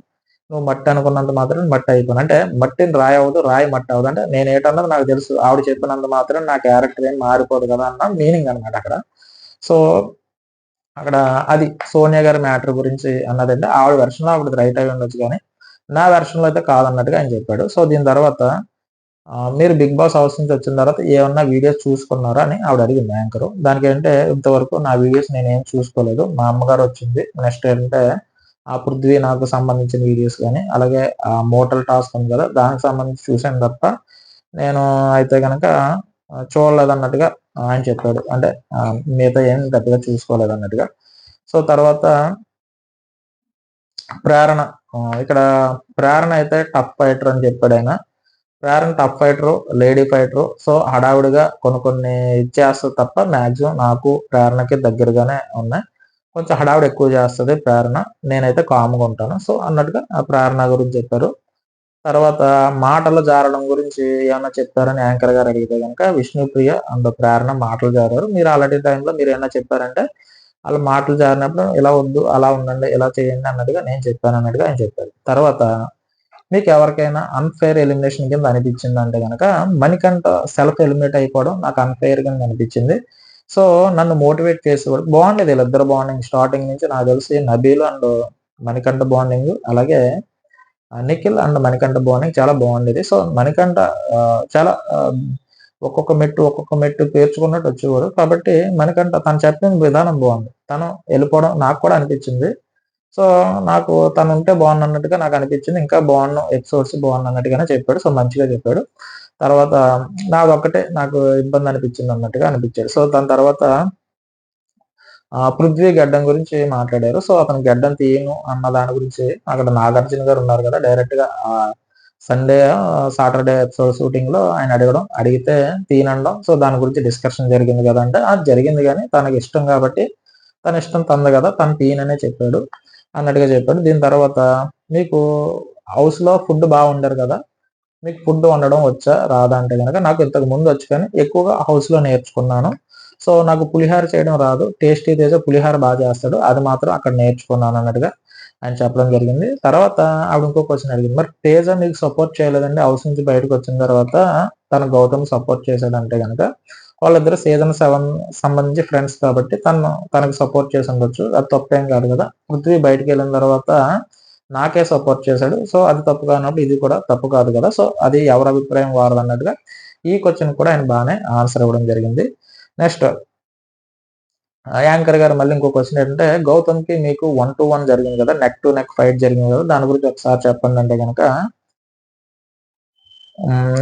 నువ్వు మట్టి అనుకున్నంత మాత్రం మట్టి అయిపోను. అంటే మట్టిని రాయి అవ్వదు రాయి మట్టి అవ్వదు. అంటే నేను ఏంటన్నది నాకు తెలుసు. ఆవిడ చెప్పినంత మాత్రం నా క్యారెక్టర్ ఏం మారిపోదు కదా అన్న మీనింగ్ అనమాట అక్కడ. సో అక్కడ అది సోనియా గారి మ్యాటర్ గురించి అన్నదంటే ఆవిడ వెర్షన్లో ఆవిడ రైట్ అయి ఉండొచ్చు కానీ నా వెర్షన్లో అయితే కాదన్నట్టుగా ఆయన చెప్పాడు. సో దీని తర్వాత మీరు బిగ్ బాస్ హౌస్ నుంచి వచ్చిన తర్వాత ఏమన్నా వీడియోస్ చూసుకున్నారా అని ఆవిడ అడిగింది యాంకర్. దానికి ఏంటంటే ఇంతవరకు నా వీడియోస్ నేను ఏం చూసుకోలేదు. మా అమ్మగారు వచ్చింది. నెక్స్ట్ ఏంటంటే ఆ పృథ్వీ నాకు సంబంధించిన వీడియోస్ కానీ అలాగే ఆ మోటల్ టాస్క్ ఉంది కదా దానికి సంబంధించి చూసాను తప్ప నేను అయితే కనుక చూడలేదు అన్నట్టుగా ఆయన చెప్పాడు. అంటే మిగతా ఏం గట్టిగా చూసుకోలేదు అన్నట్టుగా. సో తర్వాత ప్రేరణ. ఇక్కడ ప్రేరణ అయితే టఫ్ ఫైటర్ అని చెప్పాడు ఆయన. Prerana tough fighter lady fighter so హడావుడిగా కొన్ని కొన్ని ఇచ్చేస్తుంది తప్ప మ్యాక్సిమం నాకు ప్రేరణకి దగ్గరగానే ఉన్నాయి. కొంచెం హడావుడి ఎక్కువ చేస్తుంది ప్రేరణ. నేనైతే కామ్గా ఉంటాను. సో అన్నట్టుగా ఆ ప్రేరణ గురించి చెప్పారు. తర్వాత మాటలు జారడం గురించి ఏమైనా చెప్పారని యాంకర్ గారు అడిగితే కనుక విష్ణుప్రియ అండ్ ప్రేరణ మాటలు జారారు. మీరు ఆల్రెడీ టైంలో మీరు ఏమైనా చెప్పారంటే అలా మాటలు జారినప్పుడు ఇలా వద్దు అలా ఉండండి ఇలా చేయండి అన్నట్టుగా నేను చెప్పాను అన్నట్టుగా ఆయన చెప్పారు. తర్వాత మీకు ఎవరికైనా అన్ఫేర్ ఎలిమినేషన్ కింద అనిపించింది అంటే కనుక మణికంఠ సెల్ఫ్ ఎలిమినేట్ అయిపోవడం నాకు అన్ఫేర్ కింద అనిపించింది. సో నన్ను మోటివేట్ చేసేవాడు బాగుండేది వీళ్ళిద్దరు బాండింగ్ స్టార్టింగ్ నుంచి నాకు తెలిసి నబీల్ అండ్ మణికంఠ బాండింగ్ అలాగే నిఖిల్ అండ్ మణికంఠ బాండింగ్ చాలా బాగుండేది. సో మణికంఠ చాలా ఒక్కొక్క మెట్టు ఒక్కొక్క మెట్టు పేర్చుకున్నట్టు వచ్చేవాడు కాబట్టి మనకంట తను చెప్పిన విధానం బాగుంది. తను వెళ్ళిపోవడం నాకు కూడా అనిపించింది. సో నాకు తను ఉంటే బాగుంది అన్నట్టుగా నాకు అనిపించింది. ఇంకా బాగున్నాం ఎపిసోడ్స్ బాగుంది అన్నట్టుగానే చెప్పాడు. సో మంచిగా చెప్పాడు. తర్వాత నాది ఒక్కటే నాకు ఇబ్బంది అనిపించింది అన్నట్టుగా అనిపించాడు. సో దాని తర్వాత పృథ్వీ గడ్డం గురించి మాట్లాడారు. సో అతను గడ్డం తీయను అన్న దాని గురించి అక్కడ నాగార్జున గారు ఉన్నారు కదా డైరెక్ట్గా సండే సాటర్డే ఎపిసోడ్ షూటింగ్లో ఆయన అడగడం అడిగితే తీనండం సో దాని గురించి డిస్కషన్ జరిగింది కదా అంటే అది జరిగింది కానీ తనకి ఇష్టం కాబట్టి తన ఇష్టం తంది కదా తను తీననే చెప్పాడు. అన్నట్టుగా చెప్పాడు. దీని తర్వాత మీకు హౌస్లో ఫుడ్ ఉండరు కదా మీకు ఫుడ్ వండడం వచ్చా రాదా అంటే కనుక నాకు ఇంతకు ముందు వచ్చి కానీ ఎక్కువగా హౌస్లో నేర్చుకున్నాను. సో నాకు పులిహార చేయడం రాదు. టేస్టీ తేజ పులిహార బాగా చేస్తాడు. అది మాత్రం అక్కడ నేర్చుకున్నాను అన్నట్టుగా ఆయన చెప్పడం జరిగింది. తర్వాత ఆవిడ ఇంకో క్వశ్చన్ అడిగింది. మరి తేజ మీకు సపోర్ట్ చేయలేదండి. హౌస్ నుంచి బయటకు వచ్చిన తర్వాత తన గౌతమ్ సపోర్ట్ చేశాడంటే కనుక వాళ్ళిద్దరు సీజన్ సెవెన్ సంబంధించి ఫ్రెండ్స్ కాబట్టి తను తనకు సపోర్ట్ చేసి ఉండొచ్చు. అది తప్పేం కాదు కదా. పృథ్వీ బయటకు వెళ్ళిన తర్వాత నాకే సపోర్ట్ చేశాడు. సో అది తప్పు కానప్పుడు ఇది కూడా తప్పు కాదు కదా. సో అది ఎవరి అభిప్రాయం వారదన్నట్టుగా ఈ క్వశ్చన్ కూడా ఆయన బాగానే ఆన్సర్ ఇవ్వడం జరిగింది. నెక్స్ట్ యాంకర్ గారు మళ్ళీ ఇంకో క్వశ్చన్ ఏంటంటే గౌతమ్కి మీకు వన్ టు వన్ జరిగింది కదా నెక్ టు నెక్ ఫైట్ జరిగింది కదా దాని గురించి ఒకసారి చెప్పండి అంటే కనుక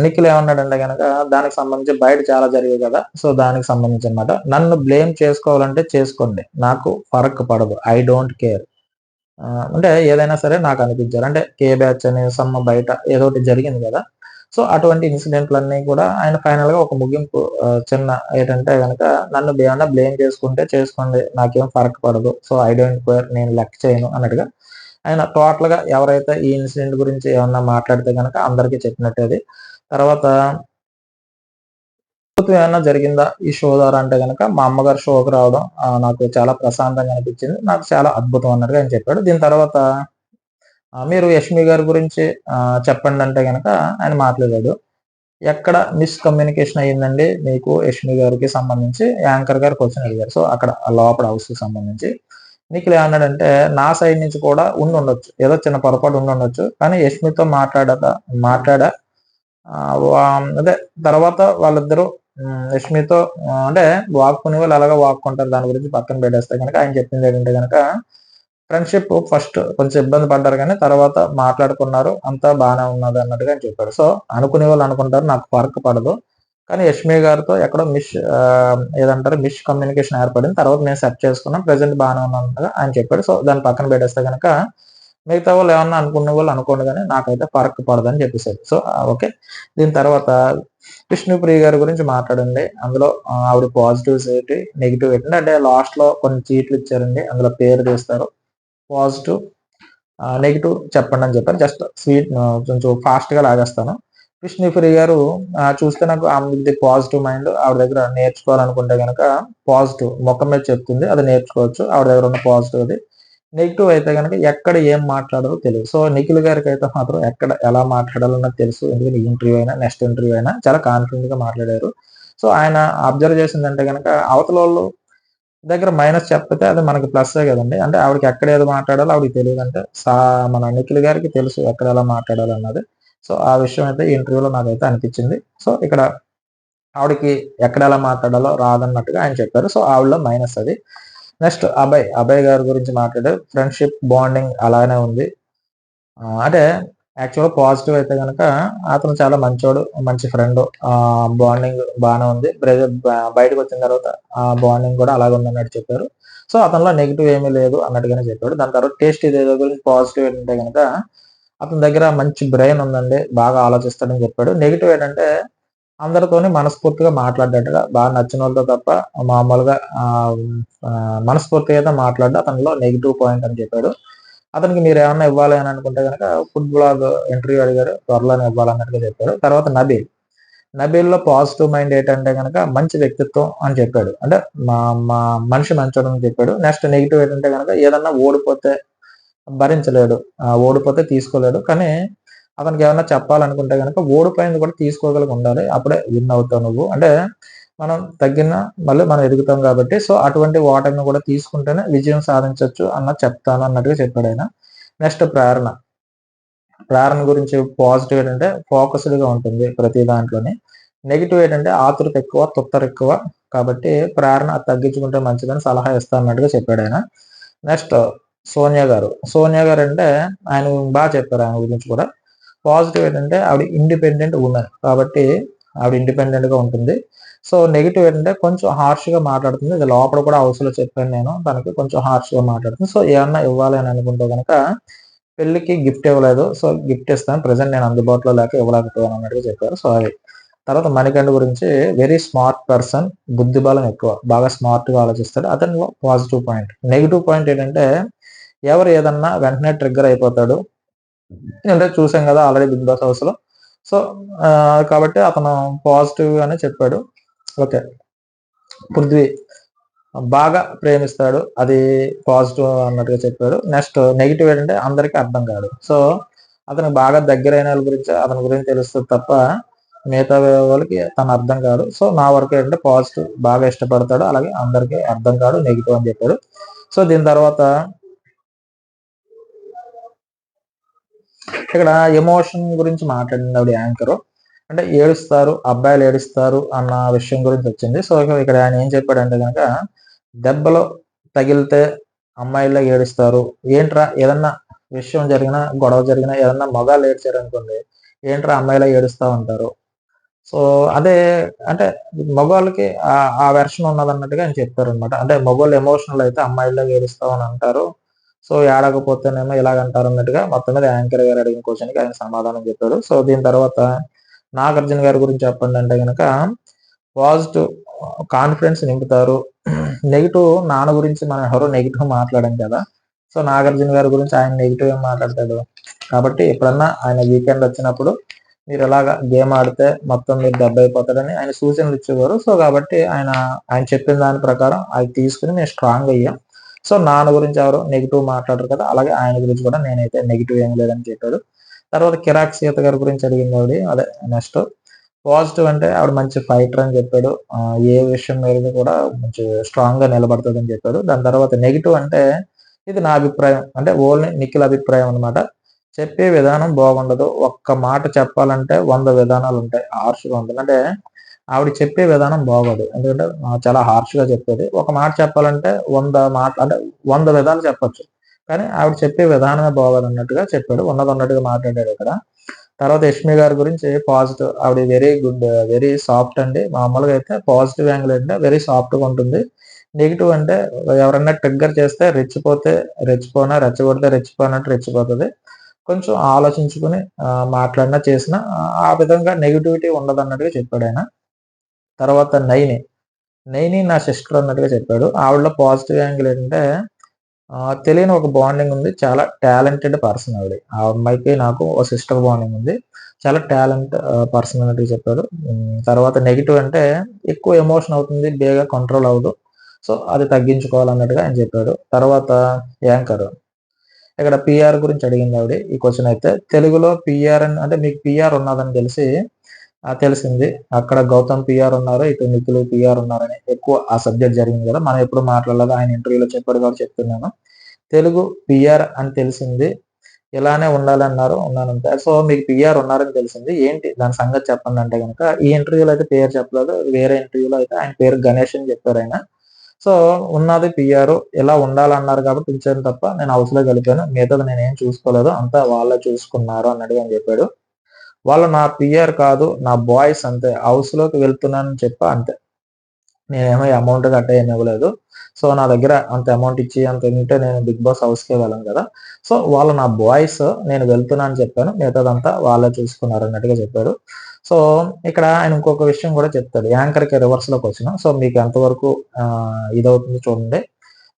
నిఖిల్ ఏమన్నాడంటే కనుక దానికి సంబంధించి బయట చాలా జరిగాయి కదా సో దానికి సంబంధించి అనమాట నన్ను బ్లేమ్ చేసుకోవాలంటే చేసుకోండి నాకు ఫరక్ పడదు ఐ డోంట్ కేర్ అంటే ఏదైనా సరే నాకు అనిపించారు అంటే కే బ్యాచ్ అనే సమ్మ బయట ఏదో ఒకటి జరిగింది కదా సో అటువంటి ఇన్సిడెంట్లన్నీ కూడా ఆయన ఫైనల్గా ఒక ముగింపు చిన్న ఏంటంటే కనుక నన్ను ఏమన్నా బ్లేమ్ చేసుకుంటే చేసుకోండి నాకేం ఫరక్ పడదు సో ఐ డోంట్ కేర్ నేను లెక్క చేయను అన్నట్టుగా ఆయన టోటల్గా ఎవరైతే ఈ ఇన్సిడెంట్ గురించి ఏమన్నా మాట్లాడితే కనుక అందరికీ చెప్పినట్టేది తర్వాత తర్వాత ఏమైనా జరిగిందా ఈ షో ద్వారా అంటే కనుక మా అమ్మగారు షోకి రావడం నాకు చాలా ప్రశాంతంగా అనిపించింది నాకు చాలా అద్భుతం అన్నట్టుగా ఆయన చెప్పాడు. దీని తర్వాత మీరు యష్మి గారి గురించి చెప్పండి అంటే కనుక ఆయన మాట్లాడాడు. ఎక్కడ మిస్కమ్యూనికేషన్ అయ్యిందండి? మీకు యష్మి గారికి సంబంధించి యాంకర్ గారు క్వశ్చన్ అడిగారు. సో అక్కడ లోపల హౌస్కి సంబంధించి. నిఖిల్ ఏమన్నాడంటే నా సైడ్ నుంచి కూడా ఉండి ఉండొచ్చు. ఏదో చిన్న పొరపాటు ఉండి ఉండొచ్చు. కానీ యష్మితో మాట్లాడక మాట్లాడా అదే తర్వాత వాళ్ళిద్దరూ యష్మితో అంటే వాక్కునే వాళ్ళు అలాగా వాక్కుంటారు. దాని గురించి పక్కన పెట్టేస్తే కనుక ఆయన చెప్పింది ఏంటంటే కనుక ఫ్రెండ్షిప్ ఫస్ట్ కొంచెం ఇబ్బంది పడ్డారు కానీ తర్వాత మాట్లాడుకున్నారు అంతా బాగానే ఉన్నది అన్నట్టుగా అని చెప్పాడు. సో అనుకునే వాళ్ళు అనుకుంటారు నాకు వర్క్ పడదు. కానీ యష్మి గారితో ఎక్కడో మిస్ ఏదంటారు మిస్ కమ్యూనికేషన్ ఏర్పడింది. తర్వాత నేను సెట్ చేసుకున్నాం ప్రెసెంట్ బాగానే ఉన్నాను ఆయన చెప్పాడు. సో దాన్ని పక్కన పెట్టేస్తే కనుక మిగతా వాళ్ళు ఏమన్నా అనుకునే వాళ్ళు అనుకోండి కానీ నాకైతే ఫరక్ పడదని చెప్పేసారు సో ఓకే. దీని తర్వాత విష్ణుప్రియ గారి గురించి మాట్లాడండి. అందులో ఆవిడ పాజిటివ్స్ ఏంటి నెగిటివ్ ఏంటి అంటే లాస్ట్లో కొన్ని చీట్లు ఇచ్చారండి. అందులో పేరు తీస్తారు. పాజిటివ్ నెగిటివ్ చెప్పండి అని చెప్పాను జస్ట్ స్వీట్ కొంచెం ఫాస్ట్గా లాగేస్తాను. కృష్ణఫ్రీ గారు చూస్తే నాకు ఆమెది పాజిటివ్ మైండ్ ఆవిడ దగ్గర నేర్చుకోవాలనుకుంటే కనుక పాజిటివ్ ముఖం మీద చెప్తుంది అది నేర్చుకోవచ్చు. ఆవిడ దగ్గర ఉన్న పాజిటివ్ అది. నెగిటివ్ అయితే కనుక ఎక్కడ ఏం మాట్లాడాలో తెలియదు. సో నిఖిల్ గారికి అయితే మాత్రం ఎక్కడ ఎలా మాట్లాడాలన్నది తెలుసు. ఎందుకంటే ఇంటర్వ్యూ అయినా నెక్స్ట్ ఇంటర్వ్యూ అయినా చాలా కాన్ఫిడెంట్గా మాట్లాడారు. సో ఆయన అబ్జర్వ్ చేసిందంటే కనుక అవతల వాళ్ళు దగ్గర మైనస్ చెప్పితే అది మనకి ప్లస్ కదండి. అంటే ఆవిడకి ఎక్కడ ఏదో మాట్లాడాలో ఆవిడకి తెలియదు. అంటే సా మన నిఖిల్ గారికి తెలుసు ఎక్కడ ఎలా మాట్లాడాలి అన్నది సో ఆ విషయం అయితే ఇంటర్వ్యూలో నాకైతే అనిపించింది. సో ఇక్కడ ఆవిడకి ఎక్కడ ఎలా మాట్లాడాలో రాదన్నట్టుగా ఆయన చెప్పారు. సో ఆవిడలో మైనస్ అది. నెక్స్ట్ అభయ్. అభయ్ గారి గురించి మాట్లాడారు. ఫ్రెండ్షిప్ బాండింగ్ అలానే ఉంది. అంటే యాక్చువల్గా పాజిటివ్ అయితే కనుక అతను చాలా మంచోడు మంచి ఫ్రెండ్ బాండింగ్ బాగానే ఉంది. బయటకు వచ్చిన తర్వాత ఆ బాండింగ్ కూడా అలాగే ఉంది అన్నట్టు చెప్పారు. సో అతనిలో నెగిటివ్ ఏమీ లేదు అన్నట్టుగానే చెప్పాడు. దాని తర్వాత టేస్ట్ ఇదేదో గురించి పాజిటివ్ ఏంటంటే కనుక అతని దగ్గర మంచి బ్రెయిన్ ఉందండి బాగా ఆలోచిస్తాడని చెప్పాడు. నెగిటివ్ ఏంటంటే అందరితోని మనస్ఫూర్తిగా మాట్లాడేట్టుగా బాగా నచ్చిన వాళ్ళతో తప్ప మామూలుగా మనస్ఫూర్తిగా అయితే మాట్లాడి అతనిలో నెగిటివ్ పాయింట్ అని చెప్పాడు. అతనికి మీరు ఏమన్నా ఇవ్వాలి అని అనుకుంటే కనుక ఫుడ్ బ్లాగ్ ఇంటర్వ్యూ అడిగారు. త్వరలోనే ఇవ్వాలన్నట్టుగా చెప్పాడు తర్వాత నబీల్. నబీల్లో పాజిటివ్ మైండ్ ఏంటంటే కనుక మంచి వ్యక్తిత్వం అని చెప్పాడు. అంటే మా మా మనిషి మంచోడు అని చెప్పాడు. నెక్స్ట్ నెగిటివ్ ఏంటంటే కనుక ఏదన్నా ఓడిపోతే భరించలేడు. ఓడిపోతే తీసుకోలేడు. కానీ అతనికి ఏమన్నా చెప్పాలనుకుంటే కనుక ఓడిపోయింది కూడా తీసుకోగలిగి ఉండాలి. అప్పుడే విన్ అవుతావు నువ్వు. అంటే మనం తగ్గిన మళ్ళీ మనం ఎదుగుతాం కాబట్టి సో అటువంటి వాటర్ని కూడా తీసుకుంటేనే విజయం సాధించవచ్చు అన్న చెప్తాను అన్నట్టుగా చెప్పాడు ఆయన. నెక్స్ట్ ప్రేరణ. ప్రేరణ గురించి పాజిటివ్ ఏంటంటే ఫోకస్డ్గా ఉంటుంది ప్రతి దాంట్లోని. నెగిటివ్ ఏంటంటే ఆతురత ఎక్కువ తుత్తర ఎక్కువ. కాబట్టి ప్రేరణ తగ్గించుకుంటే మంచిదని సలహా ఇస్తా అన్నట్టుగా చెప్పాడు ఆయన. నెక్స్ట్ సోనియా గారు. సోనియా గారు అంటే ఆయన బాగా చెప్పారు ఆయన గురించి కూడా. పాజిటివ్ ఏంటంటే ఆవిడ ఇండిపెండెంట్ ఉమెన్ కాబట్టి ఆవిడ ఇండిపెండెంట్గా ఉంటుంది. సో నెగిటివ్ ఏంటంటే కొంచెం హార్ష్గా మాట్లాడుతుంది. ఇది లోపల కూడా హౌస్లో చెప్పాను నేను. తనకి కొంచెం హార్ష్గా మాట్లాడుతుంది. సో ఏమన్నా ఇవ్వాలి అని అనుకుంటే కనుక పెళ్ళికి గిఫ్ట్ ఇవ్వలేదు. సో గిఫ్ట్ ఇస్తాను. ప్రజెంట్ నేను అందుబాటులో లేక ఇవ్వలేకపోయాను అన్నట్టుగా చెప్పారు. సో అది. తర్వాత మణికంఠ గురించి వెరీ స్మార్ట్ పర్సన్ బుద్ధి బలం ఎక్కువ. బాగా స్మార్ట్గా ఆలోచిస్తాడు. అతనిలో పాజిటివ్ పాయింట్ నెగిటివ్ పాయింట్ ఏంటంటే ఎవరు ఏదన్నా వెంటనే ట్రిగ్గర్ అయిపోతాడు. అంటే చూసాం కదా ఆల్రెడీ బిగ్ బాస్ హౌస్లో. సో కాబట్టి అతను పాజిటివ్ అని చెప్పాడు. ఓకే. పృథ్వీ బాగా ప్రేమిస్తాడు. అది పాజిటివ్ అన్నట్టుగా చెప్పాడు. నెక్స్ట్ నెగిటివ్ ఏంటంటే అందరికీ అర్థం కాదు. సో అతనికి బాగా దగ్గరైన వాళ్ళ గురించి అతని గురించి తెలుస్తుంది తప్ప మిగతా వాళ్ళకి తన అర్థం కాదు. సో నా వరకు ఏంటంటే పాజిటివ్ బాగా ఇష్టపడతాడు. అలాగే అందరికీ అర్థం కాదు నెగిటివ్ అని చెప్పాడు. సో దీని తర్వాత ఇక్కడ ఎమోషన్ గురించి మాట్లాడింది ఆవిడ యాంకర్. అంటే ఏడుస్తారు అబ్బాయిలు ఏడుస్తారు అన్న విషయం గురించి వచ్చింది. సో ఇక్కడ ఆయన ఏం చెప్పాడంటే కనుక దెబ్బలు తగిలితే అమ్మాయిల్లో ఏడుస్తారు. ఏంట్రా ఏదన్నా విషయం జరిగినా గొడవ జరిగినా ఏదన్నా మగాళ్ళు ఏడ్చారు అనుకోండి ఏంట్రా అమ్మాయిలా ఏడుస్తూ ఉంటారు? సో అదే అంటే మగవాళ్ళకి ఆ వెర్షన్ ఉన్నదన్నట్టుగా ఆయన చెప్తారు అనమాట అంటే మగవాళ్ళు ఎమోషనల్ అయితే అమ్మాయిల్లో ఏడుస్తామని అంటారు. సో ఏడకపోతేనేమో ఇలాగంటారు అన్నట్టుగా మొత్తం మీద యాంకర్ గారు అడిగిన క్వశ్చన్కి ఆయన సమాధానం చెప్పాడు. సో దీని తర్వాత నాగార్జున గారి గురించి చెప్పండి అంటే కనుక పాజిటివ్ కాన్ఫిడెన్స్ నింపుతారు. నెగిటివ్ నాన్న గురించి మనం ఎవరో నెగిటివ్ మాట్లాడాం కదా సో నాగార్జున గారి గురించి ఆయన నెగిటివ్ ఏం మాట్లాడతాడు? కాబట్టి ఎప్పుడన్నా ఆయన వీకెండ్ వచ్చినప్పుడు మీరు ఎలాగా గేమ్ ఆడితే మొత్తం మీరు దెబ్బ అయిపోతాడని ఆయన సూచనలు ఇచ్చేవారు. సో కాబట్టి ఆయన ఆయన చెప్పిన దాని ప్రకారం అది తీసుకుని మేము స్ట్రాంగ్ అయ్యాం. సో నాన్న గురించి ఎవరు నెగిటివ్ మాట్లాడరు కదా అలాగే ఆయన గురించి కూడా నేనైతే నెగిటివ్ ఏం లేదని చెప్పాడు. తర్వాత కిరాక్ సీత గారి గురించి అడిగింది ఆవిడ. అదే నెక్స్ట్ పాజిటివ్ అంటే ఆవిడ మంచి ఫైటర్ అని చెప్పాడు. ఏ విషయం మీద కూడా మంచి స్ట్రాంగ్గా నిలబడుతుంది అని చెప్పాడు. దాని తర్వాత నెగిటివ్ అంటే ఇది నా అభిప్రాయం. అంటే ఓన్లీ నిఖిల్ అభిప్రాయం అనమాట చెప్పే విధానం బాగుండదు. ఒక్క మాట చెప్పాలంటే వంద విధానాలు ఉంటాయి. హార్ష్గా ఉంటుంది. అంటే ఆవిడ చెప్పే విధానం బాగోదు. ఎందుకంటే చాలా హార్ష్గా చెప్పేది. ఒక మాట చెప్పాలంటే వంద మాట అంటే వంద విధాలు చెప్పచ్చు. కానీ ఆవిడ చెప్పే విధానమే బాగోదు అన్నట్టుగా చెప్పాడు. ఉన్నది ఉన్నట్టుగా మాట్లాడాడు ఇక్కడ తర్వాత యష్మి గారి గురించి పాజిటివ్ ఆవిడ వెరీ గుడ్ వెరీ సాఫ్ట్ అండి. మామూలుగా అయితే పాజిటివ్ యాంగిల్ అంటే వెరీ సాఫ్ట్గా ఉంటుంది. నెగిటివ్ అంటే ఎవరన్నా ట్రిగ్గర్ చేస్తే రెచ్చిపోతే రెచ్చిపోనా రెచ్చగొడితే రెచ్చిపోయినట్టు రెచ్చిపోతుంది. కొంచెం ఆలోచించుకుని మాట్లాడినా చేసినా ఆ విధంగా నెగిటివిటీ ఉండదు అన్నట్టుగా చెప్పాడు ఆయన. తర్వాత నైని. నైని నా సిస్టర్ అన్నట్టుగా చెప్పాడు. ఆవిడలో పాజిటివ్ యాంగిల్ ఏంటంటే తెలియని ఒక బాండింగ్ ఉంది. చాలా టాలెంటెడ్ పర్సన్ ఆవిడ. ఆ అమ్మాయికి నాకు ఒక సిస్టర్ బాండింగ్ ఉంది. చాలా టాలెంట్ పర్సన్ అన్నట్టుగా చెప్పాడు. తర్వాత నెగిటివ్ అంటే ఎక్కువ ఎమోషన్ అవుతుంది బేగా కంట్రోల్ అవ్వదు. సో అది తగ్గించుకోవాలన్నట్టుగా ఆయన చెప్పాడు. తర్వాత యాంకర్. ఇక్కడ పిఆర్ గురించి అడిగింది ఆవిడ ఈ క్వశ్చన్ అయితే. తెలుగులో పిఆర్ అంటే మీకు పిఆర్ ఉన్నదని తెలిసి తెలిసింది. అక్కడ గౌతమ్ పిఆర్ ఉన్నారు ఇటు నిఖిల్ పిఆర్ ఉన్నారని ఎక్కువ ఆ సబ్జెక్ట్ జరిగింది కదా. మనం ఎప్పుడు మాట్లాడలేదు ఆయన ఇంటర్వ్యూలో చెప్పాడు కాబట్టి చెప్తున్నాను. తెలుగు పిఆర్ అని తెలిసింది. ఇలానే ఉండాలన్నారు ఉన్నానంత సో మీకు పిఆర్ ఉన్నారని తెలిసింది. ఏంటి? దాని సంగతి చెప్పండి అంటే కనుక ఈ ఇంటర్వ్యూలో అయితే పేరు చెప్పలేదు. వేరే ఇంటర్వ్యూలో అయితే ఆయన పేరు గణేష్ అని చెప్పారు ఆయన. సో ఉన్నది పిఆర్ ఇలా ఉండాలన్నారు కాబట్టి ఉంచాను తప్ప నేను హౌస్లో కలిపాను. మిగతాది నేను ఏం చూసుకోలేదు. అంతా వాళ్ళే చూసుకున్నారు అన్నట్టుగా అని చెప్పాడు. వాళ్ళు నా పిఆర్ కాదు నా బాయ్స్ అంతే. హౌస్లోకి వెళ్తున్నానని చెప్పి అంతే. నేనేమో అమౌంట్ కట్టే ఏమి ఇవ్వలేదు. సో నా దగ్గర అంత అమౌంట్ ఇచ్చి అంత ఉంటే నేను బిగ్ బాస్ హౌస్కే వెళ్ళాను కదా. సో వాళ్ళు నా బాయ్స్ నేను వెళ్తున్నా అని చెప్పాను. మిగతాదంతా వాళ్ళే చూసుకున్నారు అన్నట్టుగా చెప్పాడు సో ఇక్కడ ఆయన ఇంకొక విషయం కూడా చెప్తాడు. యాంకర్కి రివర్స్లోకి వచ్చిన. సో మీకు ఎంతవరకు ఇదవుతుంది చూడండి.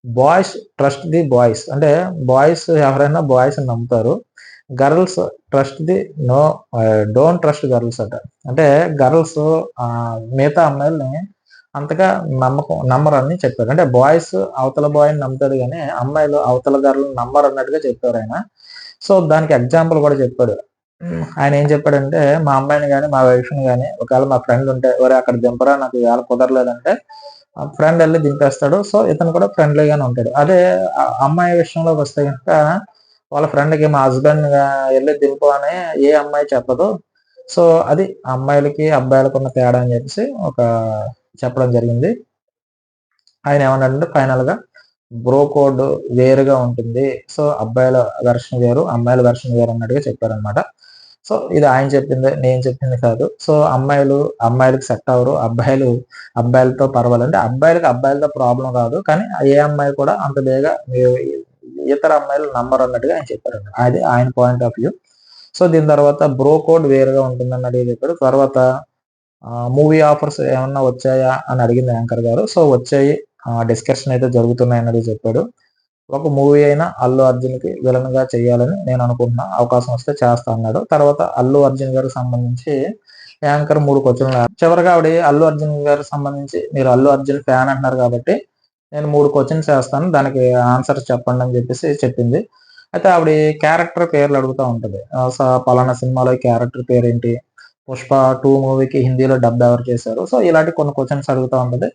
Boys trust the boys. అంటే బాయ్స్ ఎవరైనా బాయ్స్ నమ్ముతారు. Girls trust the no don't trust girls అట. అంటే గర్ల్స్ మిగతా అమ్మాయిల్ని అంతగా నమ్మకం నమ్మరని చెప్పారు. అంటే బాయ్స్ అవతల బాయ్ని నమ్ముతాడు కానీ అమ్మాయిలు అవతల గర్ల్ నమ్మరు అన్నట్టుగా చెప్పారు ఆయన. సో దానికి ఎగ్జాంపుల్ కూడా చెప్పాడు. ఆయన ఏం చెప్పాడంటే మా అమ్మాయిని కానీ మా వైఫ్ని కానీ ఒకవేళ మా ఫ్రెండ్ ఉంటే ఎవరు అక్కడ దింపరా నాకు వేళ కుదరలేదంటే ఫ్రెండ్ వెళ్ళి దింపేస్తాడు. సో ఇతను కూడా ఫ్రెండ్లీగానే ఉంటాడు. అదే అమ్మాయి విషయంలోకి వస్తే కనుక వాళ్ళ ఫ్రెండ్కి మా హస్బెండ్ వెళ్ళి దింపు అని ఏ అమ్మాయి చెప్పదు. సో అది అమ్మాయిలకి అబ్బాయిలకు ఉన్న తేడా అని చెప్పేసి ఒక చెప్పడం జరిగింది. ఆయన ఏమన్నాడంటే అంటే ఫైనల్గా బ్రో కోడ్ వేరుగా ఉంటుంది. సో అబ్బాయిల వెర్షన్ వేరు అమ్మాయిల వెర్షన్ వేరు అన్నట్టుగా చెప్పారనమాట సో ఇది ఆయన చెప్పింది నేను చెప్పింది కాదు. సో అమ్మాయిలు అమ్మాయిలకు సెట్ అవరు అబ్బాయిలు అబ్బాయిలతో పర్వాలంటే అబ్బాయిలకు అబ్బాయిలకి అబ్బాయిలతో ప్రాబ్లం కాదు. కానీ ఏ అమ్మాయి కూడా అంత బేగా ఇతర అమ్మాయిలు నంబర్ అన్నట్టుగా ఆయన చెప్పారు అది ఆయన పాయింట్ ఆఫ్ వ్యూ సో దీని తర్వాత బ్రో కోడ్ వేరుగా ఉంటుంది అన్నట్టుగా చెప్పాడు. తర్వాత మూవీ ఆఫర్స్ ఏమన్నా వచ్చాయా అని అడిగింది యాంకర్ గారు. సో వచ్చాయి. డిస్కషన్ అయితే జరుగుతున్నాయి అన్నది చెప్పాడు. ఒక మూవీ అయినా అల్లు అర్జున్కి చేయాలని నేను అనుకుంటున్నా. అవకాశం వస్తే చేస్తా అన్నాడు. తర్వాత అల్లు అర్జున్ గారికి సంబంధించి యాంకర్ మూడు క్వశ్చన్లు చివరిగా ఆవిడ అల్లు అర్జున్ గారికి సంబంధించి మీరు అల్లు అర్జున్ ఫ్యాన్ అంటున్నారు కాబట్టి నేను మూడు క్వశ్చన్స్ వేస్తాను. దానికి ఆన్సర్ చెప్పండి అని చెప్పేసి చెప్పింది. అయితే ఆవిడ క్యారెక్టర్ పేర్లు అడుగుతూ ఉంటుంది. పలానా సినిమాలో క్యారెక్టర్ పేరు ఏంటి పుష్ప టూ మూవీకి హిందీలో డబ్ ఎవరు చేశారు? సో ఇలాంటి కొన్ని క్వశ్చన్స్ అడుగుతూ ఉంటుంది.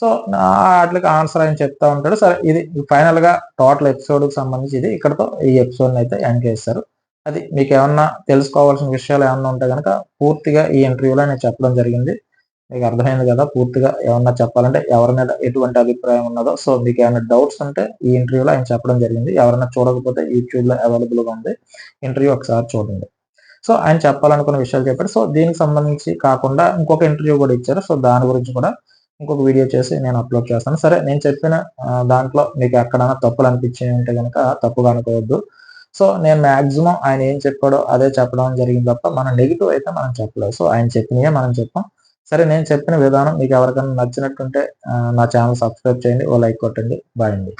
సో వాటికి ఆన్సర్ ఆయన చెప్తా ఉంటాడు. సరే ఇది ఫైనల్గా టోటల్ ఎపిసోడ్కి సంబంధించి ఇది. ఇక్కడతో ఈ ఎపిసోడ్ అయితే ఎండ్ చేస్తారు. అది మీకు ఏమన్నా తెలుసుకోవాల్సిన విషయాలు ఏమన్నా ఉంటే కనుక పూర్తిగా ఈ ఇంటర్వ్యూలో నేను చెప్పడం జరిగింది. మీకు అర్థమైంది కదా? పూర్తిగా ఏమన్నా చెప్పాలంటే ఎవరి మీద ఎటువంటి అభిప్రాయం ఉన్నదో. సో మీకు ఏమైనా డౌట్స్ ఉంటే ఈ ఇంటర్వ్యూలో ఆయన చెప్పడం జరిగింది. ఎవరైనా చూడకపోతే యూట్యూబ్లో అవైలబుల్గా ఉంది. ఇంటర్వ్యూ ఒకసారి చూడండి. సో ఆయన చెప్పాలనుకున్న విషయాలు చెప్పారు. సో దీనికి సంబంధించి కాకుండా ఇంకొక ఇంటర్వ్యూ కూడా ఇచ్చారు. సో దాని గురించి కూడా ఇంకొక వీడియో చేసి నేను అప్లోడ్ చేస్తాను. సరే నేను చెప్పిన దాంట్లో మీకు ఎక్కడైనా తప్పులు అనిపించి ఉంటే కనుక తప్పుగా అనుకోవద్దు. సో నేను మాక్సిమం ఆయన ఏం చెప్పాడో అదే చెప్పడం జరిగింది తప్ప మన నెగిటివ్ అయితే మనం చెప్పలేదు. సో ఆయన చెప్పినయే మనం చెప్పాం. సరే నేను చెప్పిన విధానం మీకు ఎవరికైనా నచ్చినట్టుంటే నా ఛానల్ సబ్స్క్రైబ్ చేయండి ఓ లైక్ కొట్టండి. బాయ్ అండి.